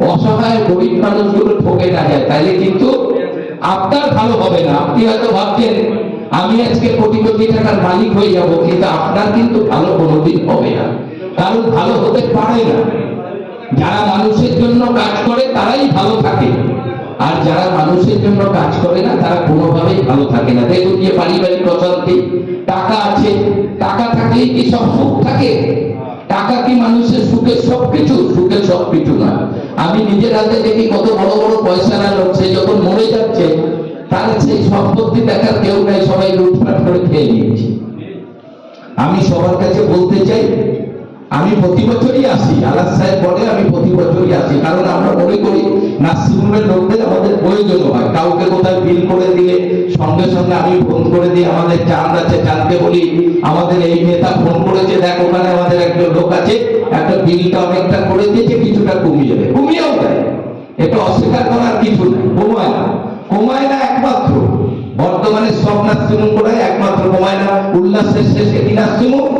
অসহায় গরিব মানুষগুলো ঠকে না যায় তাইলে কিন্তু আপনার ভালো হবে না। আপনি হয়তো ভাবছেন, আমি আজকে কোটি কোটি টাকার মালিক হয়ে যাব, কিন্তু আপনার কিন্তু ভালো কোনোদিন হবে না। কারণ ভালো হতে পারে না। যারা মানুষের জন্য কাজ করে, তারাই ভালো থাকে। আর যারা মানুষের জন্য কাজ করে না, তারা কোনোভাবেই ভালো থাকে না। দেখুন যে পারিবারিক অশান্তি টাকা আছে। টাকা থাকলেই কি সব সুখ থাকে? টাকা কি মানুষের সুখের সবকিছু সুখের সবকিছু না আমি নিজের হাতে দেখি কত বড় বড় পয়সা না সে যখন মরে যাচ্ছে, তার সেই সম্পত্তি দেখার কেউ নাই, সবাই লুটপাট করে খেয়ে নিয়েছে। আমি সবার কাছে বলতে চাই আমি প্রতি বছরই আসি আলাদ সাহেব বলে আমি প্রতি বছরই আসি কারণ আমরা মনে করি নার্সিংহোমের লোকদের আমাদের প্রয়োজন হয়। কাউকে কোথায় বিল করে দিলে সঙ্গে সঙ্গে আমি ফোন করে দিই আমাদের চাঁদ আছে চাঁদকে বলি আমাদের এই নেতা ফোন করেছে দেখ ওখানে আমাদের একজন লোক আছে একটা বিলটা অনেকটা করে দিয়েছে কিছুটা কমিয়ে দেবে কমিয়েও দেয়। এটা অস্বীকার করার কিছু নেই কমায় না। কমায় না একমাত্র। বর্তমানে সব নার্সিংহোম করে একমাত্র কমায় না। উল্লাসের শেষে কি নার্সিংহোম?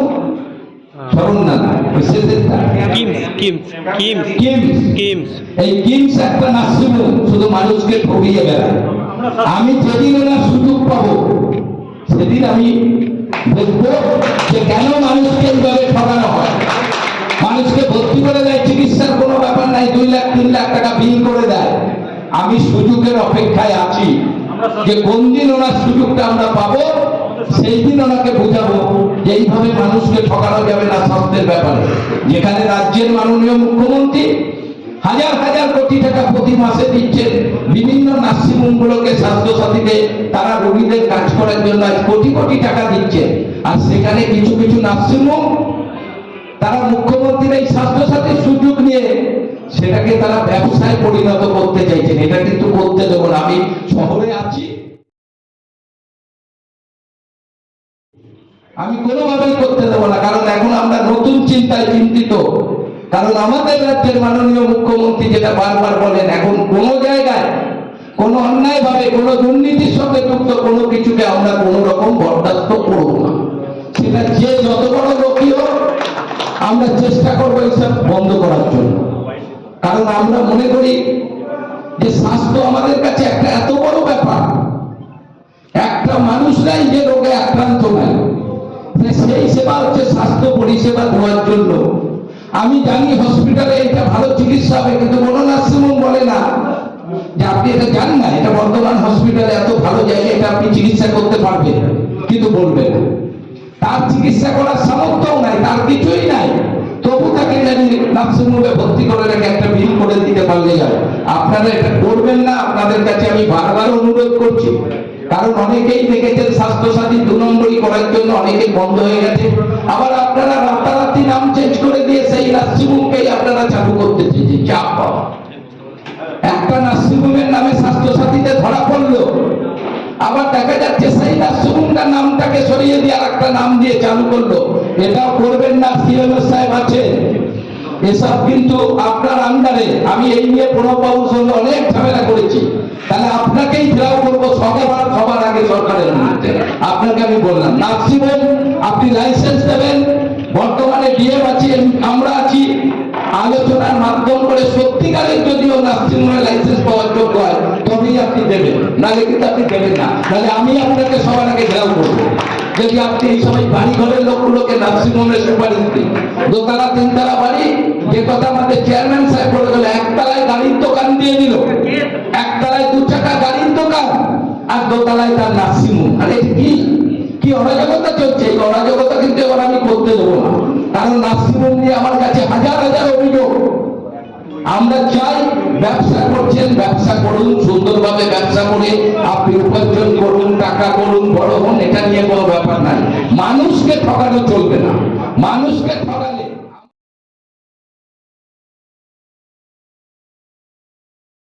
স্মরণ না এই কিমস একটা শুধু মানুষকে ঠকিয়ে বেড়ায়। আমি যেদিন ওনার সুযোগ পাবো সেদিন আমি দেখব যে কেন মানুষকে এইভাবে ঠকানো হয়। মানুষকে ভর্তি করে দেয় চিকিৎসার কোনো ব্যাপার নাই দুই লাখ তিন লাখ টাকা বিল করে দেয়। আমি সুযোগের অপেক্ষায় আছি যে কোন দিন ওনার সুযোগটা আমরা পাবো সেই ওনাকে বুঝাবো এইভাবে মানুষকে ঠকানো যাবে না স্বাস্থ্যের ব্যাপারে। যেখানে রাজ্যের মাননীয় মুখ্যমন্ত্রী হাজার হাজার কোটি টাকা প্রতি মাসে দিচ্ছেন। বিভিন্ন নার্সিংহোম গুলোকে স্বাস্থ্য সাথীতে তারা রোগীদের কাজ করার জন্য আজ কোটি কোটি টাকা দিচ্ছেন। আর সেখানে কিছু কিছু নার্সিংহোম, তারা মুখ্যমন্ত্রীর এই স্বাস্থ্য সাথীর সুযোগ নিয়ে সেটাকে তারা ব্যবসায় পরিণত করতে চাইছেন। এটা কিন্তু করতে দেবো না। আমি শহরে আছি আমি কোনোভাবেই করতে দেবো না, কারণ এখন আমরা নতুন চিন্তায় চিন্তিত। কারণ আমাদের রাজ্যের মাননীয় মুখ্যমন্ত্রী যেটা বারবার বলেন, এখন কোন জায়গায়, কোনো অন্যায় ভাবে কোনো দুর্নীতির সঙ্গে যুক্ত কোনো কিছুকে আমরা কোনো রকম বরদাস্ত করব না। সেটা যে যত বড় লোকই হোক, আমরা চেষ্টা করব এইসব বন্ধ করার জন্য। কারণ আমরা মনে করি যে স্বাস্থ্য আমাদের কাছে একটা এত বড় ব্যাপার। একটা মানুষ নাই যে রোগে আক্রান্ত নাই যে সেই সেবা হচ্ছে স্বাস্থ্য পরিষেবা দেওয়ার জন্য। আমি জানি হসপিটালে এটা ভালো চিকিৎসা হবে, কিন্তু কোনো নার্সিংহোম বলে না। যে আপনি এটা জানেন না, এটা বর্ধমান হসপিটালে এত ভালো জায়গা এটা আপনি চিকিৎসা করতে পারবেন, কিন্তু বলবে না। তার চিকিৎসা করার সামর্থ্যও নাই, তার কিছুই নাই। তবু তাকে জানি নার্সিংহোমে ভর্তি করে রেখে একটা বিল করে দিতে পারলে যায়। আপনারা এটা করবেন না, আপনাদের কাছে আমি বারবার অনুরোধ করছি। কারণ অনেকেই দেখেছেন স্বাস্থ্য বন্ধ হয়ে গেছে। আবার আপনারা রাতারাতি নাম চেঞ্জ করে দিয়ে সেই আপনারা চালু করতে চেয়েছেন চাপ একটা নামে ধরা পড়ল। আবার দেখা যাচ্ছে সেই নামটাকে সরিয়ে দিয়ে আর একটা নাম দিয়ে চালু করল। করবেন না সাহেব এসব কিন্তু আপনার আন্ডারে আমি এই নিয়ে প্রণববাবুর সঙ্গে অনেক ঝামেলা করেছি। তাহলে আপনাকেই ঘেরাও করব সবার সবার আগে সরকারের বিরুদ্ধে। আপনাকে আমি বললাম নার্সিংহোম আপনি লাইসেন্স দেবেন বর্তমানে ডিএম আছি আমরা আছি। আলোচনার মাধ্যম করে সত্যিকারের যদিও নার্সিংহোমের লাইসেন্স পাওয়ার যোগ্য হয়, তবেই আপনি দেবেন। নাহলে কিন্তু আপনি দেবেন না। তাহলে আমি আপনাকে সবার আগে ঘেরাও করব। যদি আপনি এই সময় বাড়ি ঘরের লোকগুলোকে নার্সিংহোমের সুপারিশ দিন, দোতলা, তিনতলা বাড়ি, যে কথা আমাদের চেয়ারম্যান সাহেব বলে দোতলায় তার আর এটা কি? কি অরাজকতা চলছে? এই অরাজকতা কিন্তু এবার আমি করতে দেবো না। কারণ নিয়ে আমার কাছে হাজার হাজার অভিযোগ। আমরা চাই ব্যবসা করছেন, ব্যবসা করুন, সুন্দরভাবে ব্যবসা করে আপনি উপার্জন করুন, টাকা করুন, বড় হন, এটা নিয়ে কোনো ব্যাপার নাই। মানুষকে ঠকানো চলবে না। মানুষকে